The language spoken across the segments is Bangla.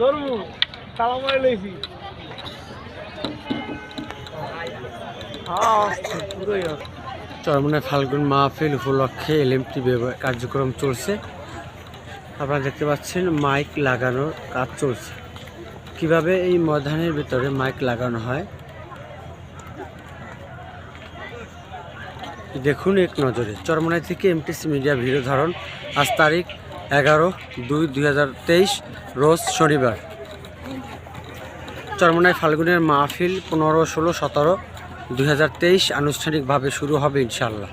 ধর্ম তালা চরমনে ফাল্গুন মাহফিল উপলক্ষে এলএমটি কার্যক্রম চলছে। আপনারা দেখতে পাচ্ছেন মাইক লাগানোর কাজ চলছে। কীভাবে এই ময়দানের ভিতরে মাইক লাগানো হয় দেখুন এক নজরে। চরমনাই থেকে এমটিসি মিডিয়া ভিডিও ধারণ আজ তারিখ এগারো দুই দুই রোজ শনিবার। চরমনাই ফাল্গুনের মাহফিল পনেরো, ষোলো, সতেরো দুই আনুষ্ঠানিকভাবে শুরু হবে ইনশাল্লাহ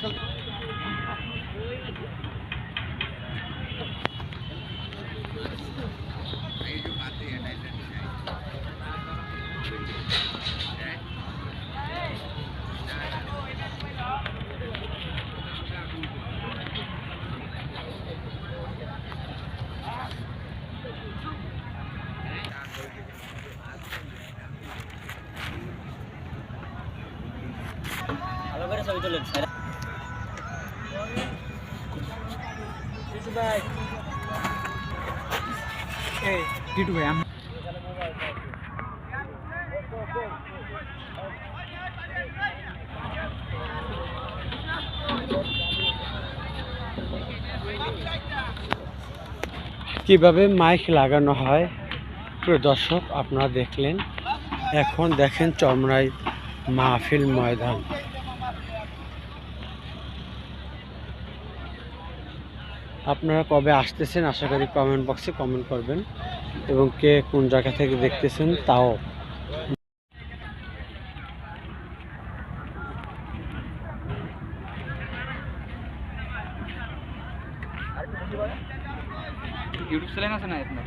হ্যালো টিটু ভাই এই টিটু ভাই কীভাবে মাইক লাগানো হয়? প্রিয় দর্শক, আপনারা দেখলেন। এখন দেখেন চমড়াই মাহফিল ময়দান। আপনারা কবে আসতেছেন, আশা করি কমেন্ট বক্সে কমেন্ট করবেন এবং কে কোন জায়গা থেকে দেখতেছেন তাও। ইউটিউব চ্যানেল আছে না আপনার?